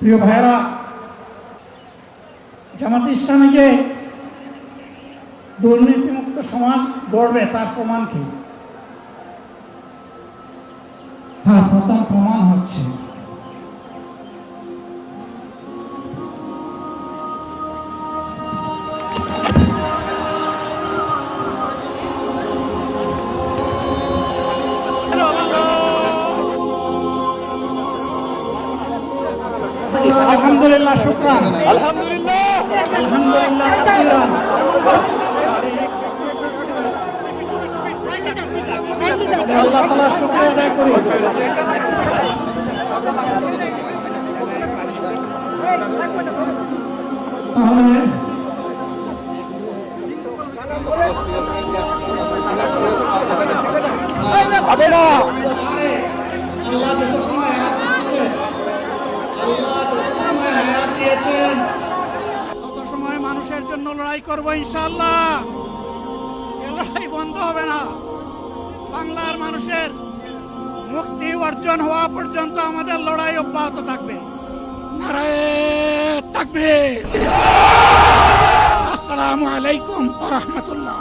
প্রিয় ভাইয়েরা জামাত ইসলামী যে দুর্নীতিমুক্ত সমাজ গড়বে তার প্রমাণ কি? তার প্রথম আলহামদুলিল্লাহ শুক্রান। আলহামদুলিল্লাহ। আলহামদুলিল্লাহ কাসীরান। আল্লাহ তালা শুক্র আদায় করি তাহলে আল্লাহ লড়াই করব ইনশাল্লাহ এ লড়াই বন্ধ হবে না। বাংলার মানুষের মুক্তি অর্জন হওয়া পর্যন্ত আমাদের লড়াই অব্যাহত থাকবে। থাকবে আসসালামু আলাইকুম রহমতুল্লাহ।